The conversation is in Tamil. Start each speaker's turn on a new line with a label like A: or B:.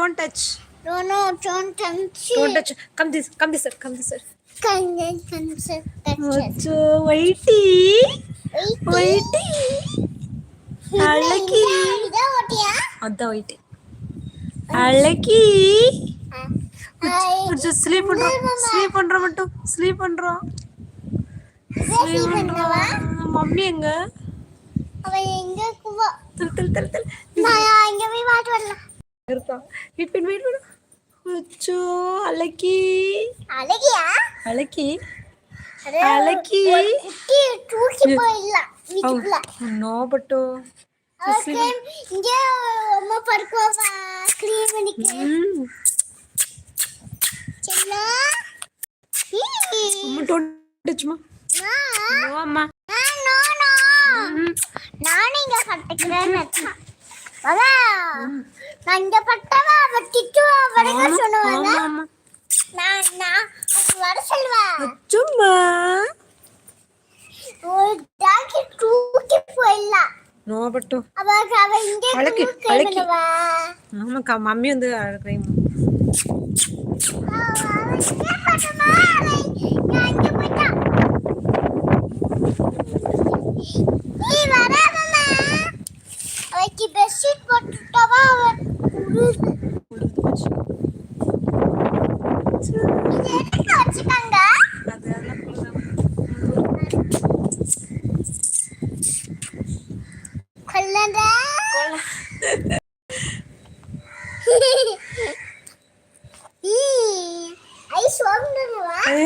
A: don't touch.
B: No, no, don't touch
A: Don't
B: it.
A: touch. Come this. Come this side. Come this side.
B: Can you touch it? Touch it.
A: அச்சோ whitey.
B: Wait.
A: whitey. அழகி. அதான் whitey. அழகி. கொஞ்சம் ஸ்லீப் பண்றோம் ஸ்லீப் பண்றோம் மட்டும் ஸ்லீப் பண்றோம்
B: Sleep பண்ணவா?
A: மம்மி எங்க
B: அவன் எங்க இருக்குவா?
A: தில் தில் தில் தில்
B: நான் இங்க போய் பாட்டு வரலாம்.
A: இருக்கா வெயிட் பண்ணு வெயிட் பண்ணு அச்சோ
B: அது
A: அழகி.
B: ஒரு குட்டியை தூக்கி போயிடலாம். வீட்டுக்குள்ள.
A: நோ பட்டோ.
B: இங்க அம்மா படுக்குவா கிளீன் பண்ணிக்க.
A: ம்.
B: சின்ன
A: அம்மா. டோன்ட் டச்மா நோ அம்மா ம்.
B: நானும் இங்க கட்டுக்கிறேன்னு பட்டவா அவ திட்டுவா அவனுங்க சொல்லுவாங்க நான் நான் வர சொல்லுவா
A: அச்சும்மா
B: ஒரு டாக்கி தூக்கி போயிடலாம்
A: நோ பட்டோ
B: அவ அவ இங்க
A: அழகு,
B: தூக்கி
A: அழகு.
B: பண்ணுவா
A: ஆமாக்கா மம்மி வந்து அழுகிறேன்
B: 아이스 어디 간가? 아이 수업 누나.